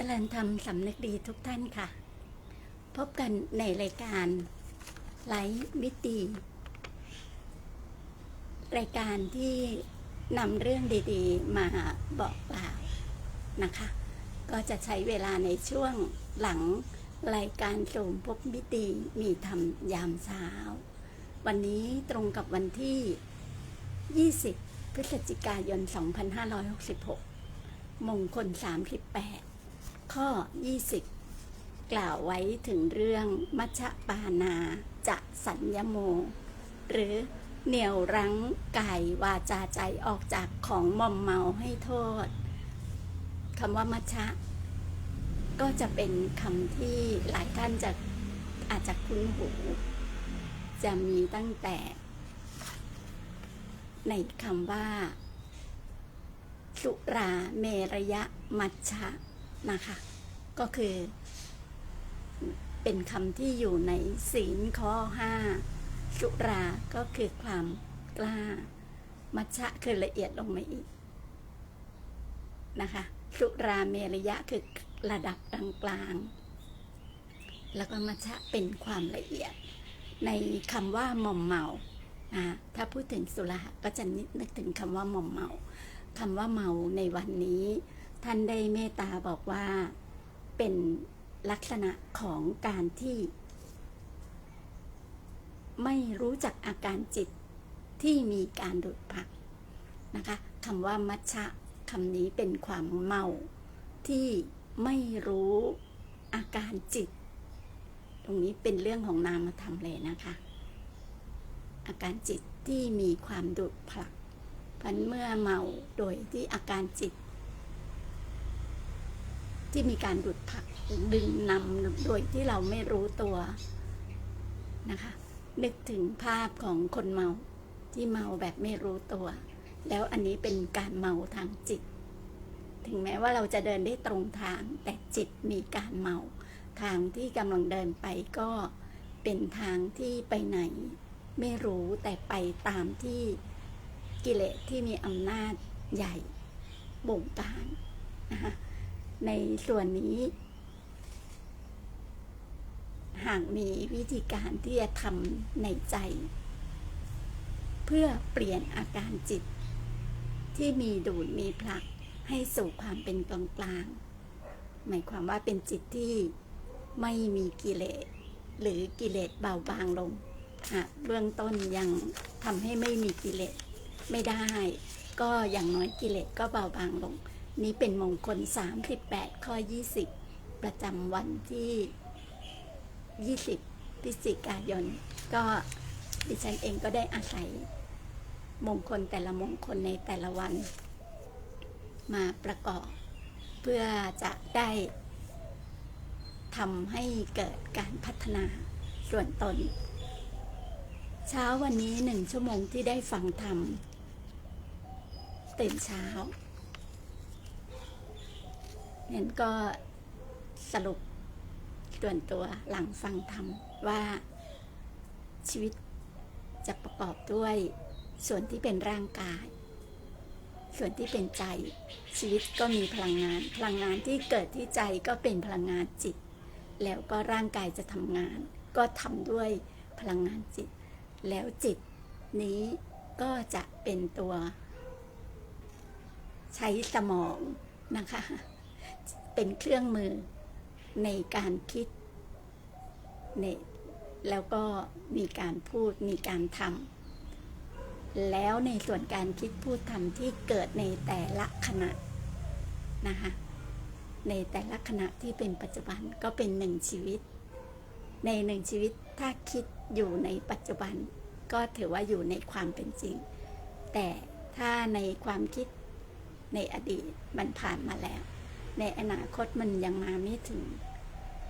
จริญธรรมสำนึกดีทุกท่านค่ะ พบกันในรายการไลฟ์มิติ รายการที่นำเรื่องดีๆ มาบอกกล่าวนะคะ ก็จะใช้เวลาในช่วงหลังรายการโสมพบมิติมีธรรมยามเช้า วันนี้ตรงกับวันที่ 20 พฤศจิกายน 2566 มงคล 38 ข้อ 20 กล่าวไว้ถึงเรื่องมัชฌปานาจะสัญญโม หรือเหนี่ยวรั้งกายวาจาใจออกจากของมอมเมาให้โทษคำว่ามัชฌะก็จะเป็นคำที่หลายท่านจะอาจจะคุ้นหู จะมีตั้งแต่ ในคำว่า สุราเมรยะมัชชะ นะคะ ก็คือ เป็นคำที่อยู่ในศีลข้อห้าสุราก็คือความกล้า มัชชะคือละเอียดลงมาอีกนะคะสุราเมรยะคือระดับกลางๆแล้วก็มัชชะเป็นความละเอียด ในคำว่าหม่อมเมานะถ้าพูดถึงสุราก็จะนึกถึงคำว่าหม่อมเมาคำว่าเมาในวันนี้ ท่านได้เมตตาบอกว่าเป็นลักษณะของการที่ ไม่รู้จักอาการจิตที่มีการดุดพักนะคะคำว่ามัชชะคำนี้เป็นความเมาที่ไม่รู้อาการจิต ตรงนี้เป็นเรื่องของนามธรรมเลยนะคะ อาการจิตที่มีความดุดผลักพันเมื่อเมาโดยที่อาการจิต ที่มีการดุดผักดึงนำโดยที่เราไม่รู้ตัวนะคะนึกถึงภาพของคนเมาที่เมาแบบไม่รู้ตัว แล้วอันนี้เป็นการเมาทางจิต ถึงแม้ว่าเราจะเดินได้ตรงทาง แต่จิตมีการเมา ทางที่กำลังเดินไปก็เป็นทางที่ไปไหน ไม่รู้แต่ไปตามที่กิเลสที่มีอำนาจใหญ่บงการนะคะ ในส่วนนี้ หากมีวิธีการที่จะทำในใจ เพื่อเปลี่ยนอาการจิต ที่มีดูดมีผลักให้สู่ความเป็นกลางกลาง หมายความว่าเป็นจิตที่ไม่มีกิเลส หรือกิเลสเบาบางลงหากเบื้องต้นยังทำให้ไม่มีกิเลสไม่ได้ ก็อย่างน้อยกิเลสก็เบาบางลง นี้เป็นมงคล 38 ข้อ 20 ประจำวันที่ 20 พฤศจิกายน ก็ดิฉันเองก็ได้อาศัยมงคลแต่ละมงคลในแต่ละวัน มาประกอบ เพื่อจะได้ทำให้เกิดการพัฒนาส่วนตน เช้าวันนี้หนึ่งชั่วโมงที่ได้ฟังธรรมตื่นเช้า นั้นก็สรุปส่วนตัวหลังฟังธรรมว่าชีวิตจะประกอบด้วยส่วนที่เป็นร่างกาย ส่วนที่เป็นใจ ชีวิตก็มีพลังงาน พลังงานที่เกิดที่ใจก็เป็นพลังงานจิต แล้วก็ร่างกายจะทำงาน ก็ทำด้วยพลังงานจิต แล้วจิตนี้ก็จะเป็นตัว ใช้สมองนะคะ เป็นเครื่องมือในการคิดในแล้วก็มีการพูดมีการทำแล้วในส่วนการคิดพูดทำที่เกิดในแต่ละขณะนะคะในแต่ละขณะที่เป็นปัจจุบันก็เป็นหนึ่งชีวิต ในหนึ่งชีวิตถ้าคิดอยู่ในปัจจุบัน ก็ถือว่าอยู่ในความเป็นจริง แต่ถ้าในความคิดในอดีตมันผ่านมาแล้ว ในอนาคตมันยังมาไม่ถึง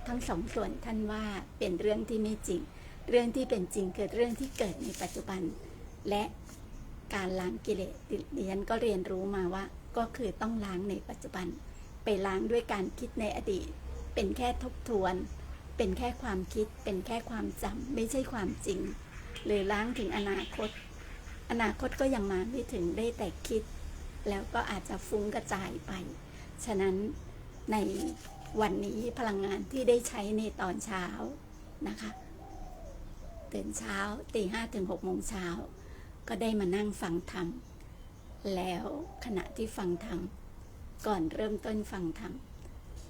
ทั้งสองส่วนท่านว่าเป็นเรื่องที่ไม่จริง เรื่องที่เป็นจริงเกิดเรื่องที่เกิดในปัจจุบัน และการล้างกิเลสดิฉันก็เรียนรู้มาว่า ก็คือต้องล้างในปัจจุบัน ไปล้างด้วยการคิดในอดีต เป็นแค่ทบทวน เป็นแค่ความคิด เป็นแค่ความจำไม่ใช่ความจริง หรือล้างถึงอนาคต อนาคตก็ยังมาไม่ถึงได้แต่คิด แล้วก็อาจจะฟุ้งกระจายไป ฉะนั้นในวันนี้พลังงานที่ได้ใช้ในตอนเช้านะคะตื่นเช้าตีห้าถึงหกโมงเช้า ก็ได้มานั่งฟังธรรม แล้วขณะที่ฟังธรรม ก่อนเริ่มต้นฟังธรรม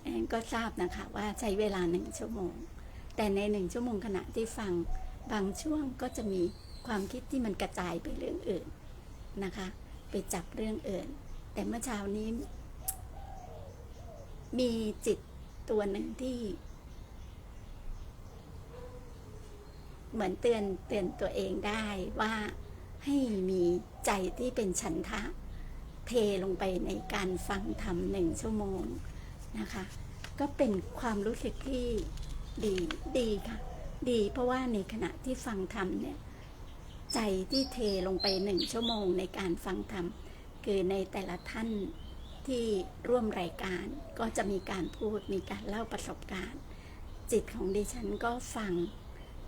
แอนก็ทราบนะคะว่าใช้เวลาหนึ่งชั่วโมง แต่ในหนึ่งชั่วโมงขณะที่ฟังบางช่วงก็จะมีความคิดที่มันกระจายไปเรื่องอื่นนะคะ ไปจับเรื่องอื่น แต่เมื่อเช้านี้ มีจิตตัวหนึ่งที่ เหมือนเตือนเตือนตัวเองได้ว่าให้มีใจที่เป็นฉันทะ เทลงไปในการฟังธรรมหนึ่งชั่วโมงนะคะ ก็เป็นความรู้สึกที่ดีดีค่ะ ดีเพราะว่าในขณะที่ฟังธรรมเนี่ย ใจที่เทลงไปหนึ่งชั่วโมงในการฟังธรรม คือในแต่ละท่าน ที่ร่วมรายการก็จะมีการพูดมีการเล่าประสบการณ์ จิตของดิฉันก็ฟัง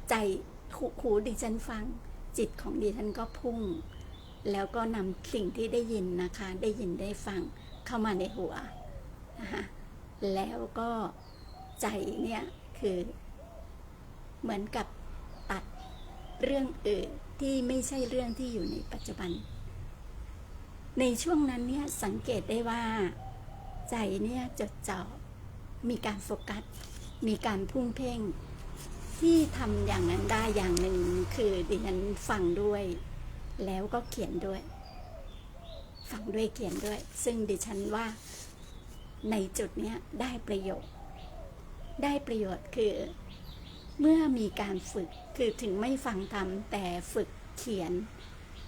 ใจหูดิฉันฟัง จิตของดิฉันก็พุ่ง แล้วก็นำสิ่งที่ได้ยินนะคะ ได้ยินได้ฟังเข้ามาในหัวนะคะแล้วก็ใจเนี่ยคือ เหมือนกับตัดเรื่องอื่นที่ไม่ใช่เรื่องที่อยู่ในปัจจุบัน ในช่วงนั้นเนี่ยสังเกตได้ว่า ใจเนี่ยจดจ่อมีการโฟกัส มีการพุ่งเพ่ง ที่ทำอย่างนั้นได้อย่างหนึ่งคือดิฉันฟังด้วย แล้วก็เขียนด้วย ฟังด้วยเขียนด้วย ซึ่งดิฉันว่าในจุดเนี้ยได้ประโยชน์ ได้ประโยชน์คือ เมื่อมีการฝึกคือถึงไม่ฟังทำแต่ฝึกเขียน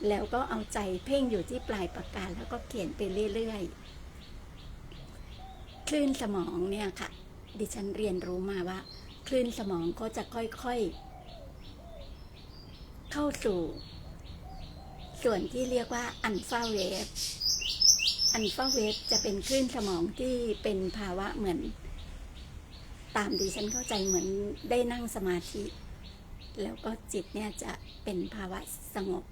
แล้วก็เอาใจเพ่งอยู่ที่ปลายปากกาแล้วก็เขียนไปเรื่อยๆ คลื่นสมองเนี่ยค่ะ ดิฉันเรียนรู้มาว่า คลื่นสมองก็จะค่อยๆ เข้าสู่ ส่วนที่เรียกว่าอัลฟาเวฟอัลฟาเวฟจะเป็นคลื่นสมองที่เป็นภาวะเหมือน ตามดิฉันเข้าใจเหมือนได้นั่งสมาธิ แล้วก็จิตเนี่ยจะเป็นภาวะสงบ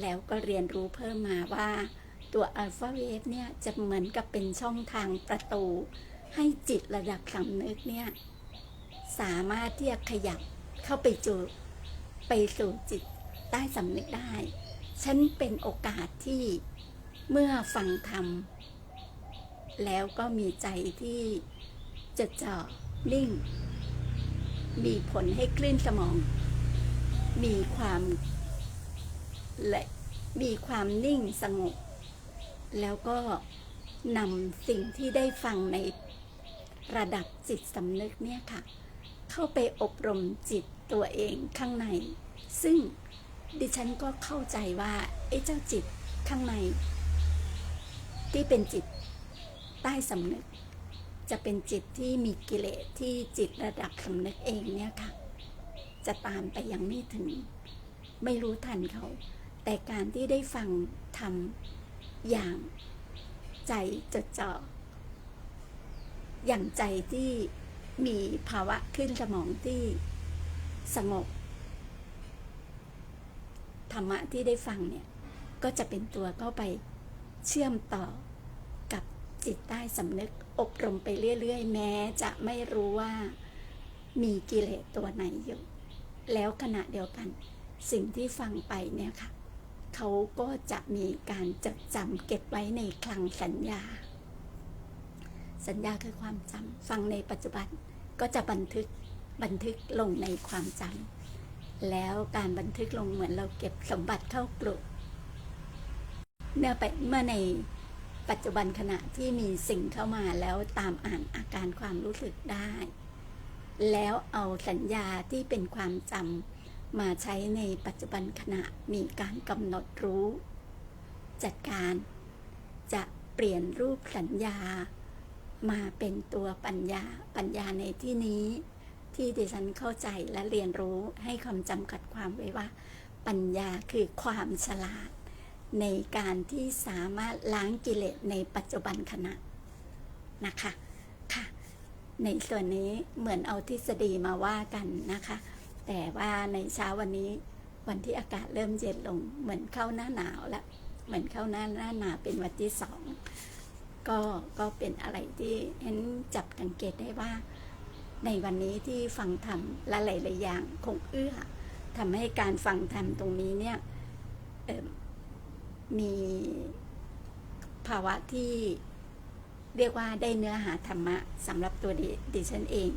แล้วก็เรียนรู้เพิ่มมาว่า ตัวอัลฟาเวฟเนี่ยจะเหมือนกับเป็นช่องทางประตู ให้จิตระดับสำนึกเนี่ย สามารถที่จะขยับเข้าไปจูไปสู่จิตใต้สำนึกได้ ฉันเป็นโอกาสที่เมื่อฟังธรรม แล้วก็มีใจที่จะเจ่อนิ่ง มีผลให้คลื่นสมอง มีความ และมีความนิ่งสงบ แล้วก็นำสิ่งที่ได้ฟังในระดับจิตสำนึกเนี่ยค่ะ เข้าไปอบรมจิตตัวเองข้างใน ซึ่งดิฉันก็เข้าใจว่าไอ้เจ้าจิตข้างใน ที่เป็นจิตใต้สำนึก จะเป็นจิตที่มีกิเลสที่จิตระดับสำนึกเองเนี่ยค่ะ จะตามไปยังไม่ถึง ไม่รู้ทันเขา แต่การที่ได้ฟังทำอย่างใจจดจ่ออย่างใจที่มีภาวะขึ้นสมองที่สงบ ธรรมะที่ได้ฟังเนี่ย ก็จะเป็นตัวเข้าไปเชื่อมต่อกับจิตใต้สำนึกอบรมไปเรื่อย ๆ แม้จะไม่รู้ว่ามีกิเลสตัวไหนอยู่ แล้วขณะเดียวกันสิ่งที่ฟังไปเนี่ยค่ะ เขาก็จะมีการจดจำเก็บไว้ในคลังสัญญา สัญญาคือความจำฟังในปัจจุบันก็จะบันทึกบันทึกลงในความจำแล้วการบันทึกลงเหมือนเราเก็บสมบัติเข้ากลุ่มเมื่อไปเมื่อในปัจจุบันขณะที่มีสิ่งเข้ามาแล้วตามอ่านอาการความรู้สึกได้ แล้วเอาสัญญาที่เป็นความจำ มาใช้ในปัจจุบันขณะมีการกำหนดรู้ จัดการจะเปลี่ยนรูปสัญญา มาเป็นตัวปัญญาปัญญาในที่นี้ ที่ดิฉันเข้าใจและเรียนรู้ให้คำจำกัดความไว้ว่า ปัญญาคือความฉลาด ในการที่สามารถล้างกิเลสในปัจจุบันขณะนะคะค่ะ ในส่วนนี้เหมือนเอาทฤษฎีมาว่ากันนะคะ แต่ว่าในเช้าวันนี้วันที่อากาศเริ่มเย็นลงเหมือนเข้าหน้าหนาวแล้วเหมือนเข้าหน้าหน้าหนาวเป็นวันที่สองก็ก็เป็นอะไรที่เห็นจับสังเกตได้ว่า ในวันนี้ที่ฟังธรรมละหลายๆอย่างคงเอื้อทำให้การฟังธรรมตรงนี้เนี่ยมีภาวะที่เรียกว่าได้เนื้อหาธรรมะสำหรับตัวดดิฉันเอง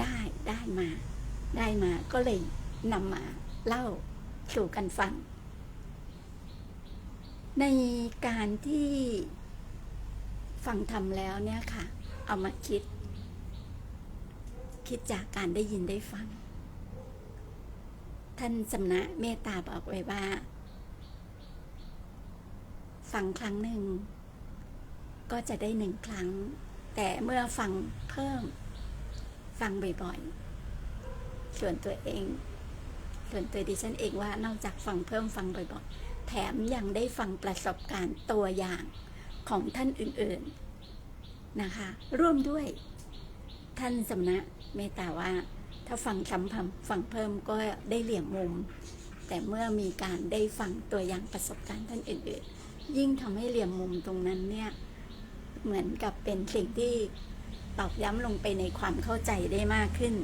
ได้ได้มา ได้มาก็เลยนำมาเล่าสู่กันฟัง ในการที่ฟังธรรมแล้วเนี่ยค่ะ เอามาคิด คิดจากการได้ยินได้ฟัง ท่านสำนักเมตตาบอกไว้ว่า ฟังครั้งหนึ่ง ก็จะได้หนึ่งครั้ง แต่เมื่อฟังเพิ่ม ฟังบ่อยๆ ส่วนตัวเอง ส่วนตัวดิฉันเองว่านอกจากฟังเพิ่มฟังบ่อยๆแถมยังได้ฟังประสบการณ์ตัวอย่างของท่านอื่นๆนะคะ ร่วมด้วย ท่านสำนักเมตตาว่า ถ้าฟังซ้ำฟังเพิ่มก็ได้เหลี่ยมมุม แต่เมื่อมีการได้ฟังตัวอย่างประสบการณ์ท่านอื่นๆ ยิ่งทำให้เหลี่ยมมุมตรงนั้นเนี่ยเหมือนกับเป็นสิ่งที่ตอกย้ำลงไปในความเข้าใจได้มากขึ้น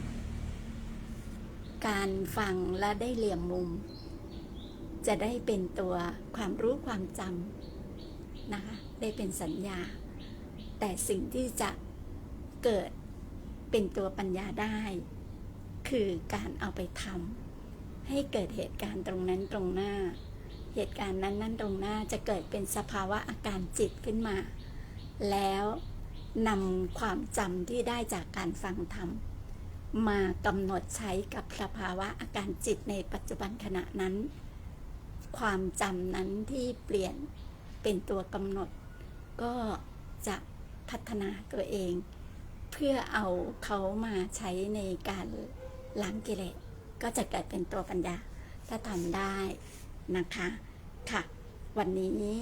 การฟังและได้เหลี่ยมมุม จะได้เป็นตัวความรู้ความจำนะคะได้เป็นสัญญา แต่สิ่งที่จะเกิดเป็นตัวปัญญาได้ คือการเอาไปทำให้เกิดเหตุการณ์ตรงนั้นตรงหน้า เหตุการณ์นั้นนั้นตรงหน้าจะเกิดเป็นสภาวะอาการจิตขึ้นมา แล้วนำความจำที่ได้จากการฟังธรรม มากำหนดใช้กับสภาวะอาการจิตในปัจจุบันขณะนั้น ความจำนั้นที่เปลี่ยนเป็นตัวกำหนด ก็จะพัฒนาตัวเอง เพื่อเอาเขามาใช้ในการล้างกิเลสก็จะเกิดเป็นตัวปัญญา ถ้าทำได้นะคะ ค่ะ วันนี้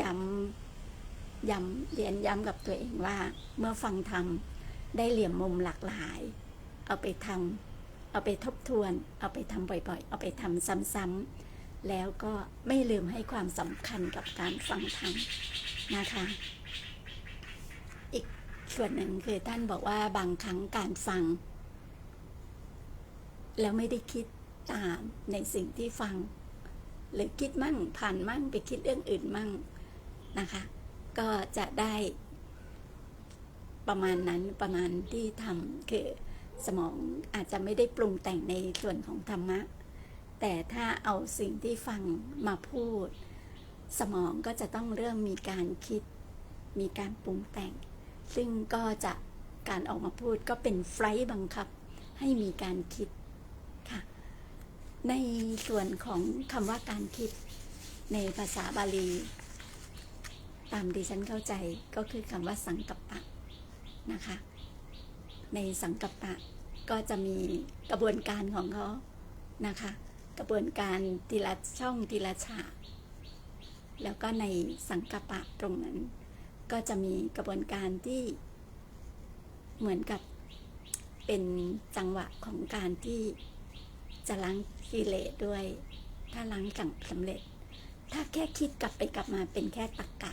ย้ำย้ำเรียนย้ำกับตัวเองว่า เมื่อฟังธรรมได้เหลี่ยมมุมหลากหลาย เอาไปทำเอาไปทบทวน เอาไปทำบ่อยๆ เอาไปทำซ้ำๆแล้วก็ไม่ลืมให้ความสำคัญกับการฟังธรรมนะคะ อีกส่วนหนึ่งคือท่านบอกว่าบางครั้งการฟัง แล้วไม่ได้คิดตามในสิ่งที่ฟัง หรือคิดมั่งผ่านมั่งไปคิดเรื่องอื่นมั่งนะคะ ก็จะได้ประมาณนั้นประมาณที่ทำคือ สมองอาจจะไม่ได้ปรุงแต่งในส่วนของธรรมะ แต่ถ้าเอาสิ่งที่ฟังมาพูด สมองก็จะต้องเริ่มมีการคิด มีการปรุงแต่ง ซึ่งก็จะการออกมาพูดก็เป็นไฟล์บังคับให้มีการคิดค่ะในส่วนของคำว่าการคิดในภาษาบาลี ตามที่ฉันเข้าใจก็คือคำว่าสังกัปปะนะคะ ในสังกัปปะก็จะมีกระบวนการของเขานะคะ กระบวนการทีละช่องทีละฉากแล้วก็ในสังกัปปะตรงนั้น ก็จะมีกระบวนการที่เหมือนกับเป็นจังหวะของการที่จะล้างกิเลสด้วย ถ้าล้างกังสำเร็จ ถ้าแค่คิดกลับไปกลับมาเป็นแค่ตักกะ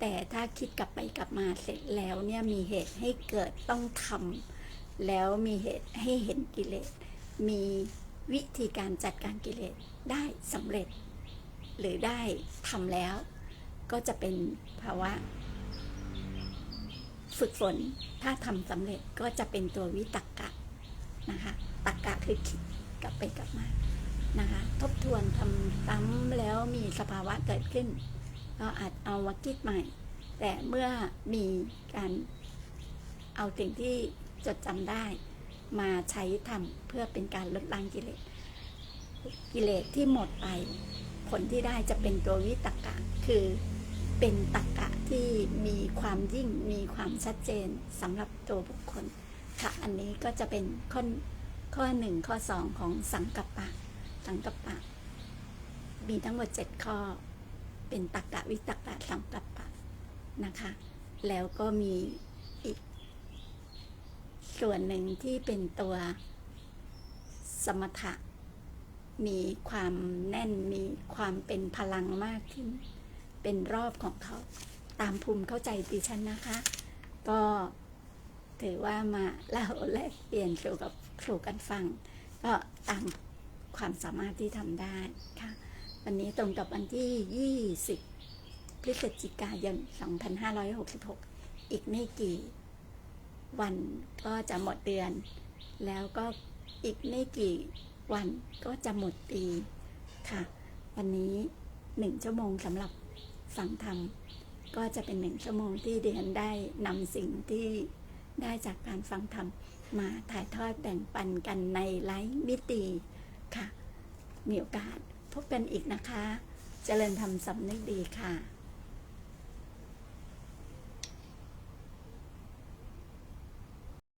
แต่ถ้าคิดกลับไปกลับมาเสร็จแล้วเนี่ยมีเหตุให้เกิดต้องทำแล้วมีเหตุให้เห็นกิเลส มีวิธีการจัดการกิเลสได้สำเร็จ หรือได้ทำแล้ว ก็จะเป็นภาวะ ฝึกฝนถ้าทำสำเร็จก็จะเป็นตัววิตักกะนะคะตักกะคือคิดกลับไปกลับมานะคะ ทบทวนทำซ้ำแล้วมีสภาวะเกิดขึ้น ก็อาจ เอามาคิดใหม่ แต่เมื่อมีการเอาสิ่งที่จดจำได้ มาใช้ทำเพื่อเป็นการลดล้างกิเลส กิเลสที่หมดไป ผลที่ได้จะเป็นตัววิตกกะ คือเป็นตักกะที่มีความยิ่งมีความชัดเจนสำหรับตัวบุคคล ค่ะ อันนี้ก็จะเป็นข้อข้อหนึ่งข้อสองของสังกัปปะ สังกัปปะ มีทั้งหมดเจ็ดข้อ เป็นตักกะวิตักกะสังกัปปะนะคะ แล้วก็มีอีก ส่วนหนึ่งที่เป็นตัวสมถะ มีความแน่นมีความเป็นพลังมากขึ้น เป็นรอบของเขา ตามภูมิเข้าใจดิฉันนะคะ ก็ถือว่ามาเล่าแลกเปลี่ยนเกี่ยวกับครูกันฟัง ก็ตามความสามารถที่ทำได้ค่ะ วันนี้ตรงกับวันที่ 20 พฤศจิกายน 2566 อีกไม่กี่วันก็จะหมดเดือน แล้วก็อีกไม่กี่วันก็จะหมดปีค่ะ วันนี้หนึ่งชั่วโมงสำหรับฟังธรรมก็จะเป็นหนึ่งชั่วโมงที่เดียนได้นำสิ่งที่ได้จากการฟังธรรมมาถ่ายทอดแบ่งปันกันในไลฟ์มิติค่ะ มีโอกาส พบกันอีกนะคะ เจริญธรรมสำนึกดีค่ะ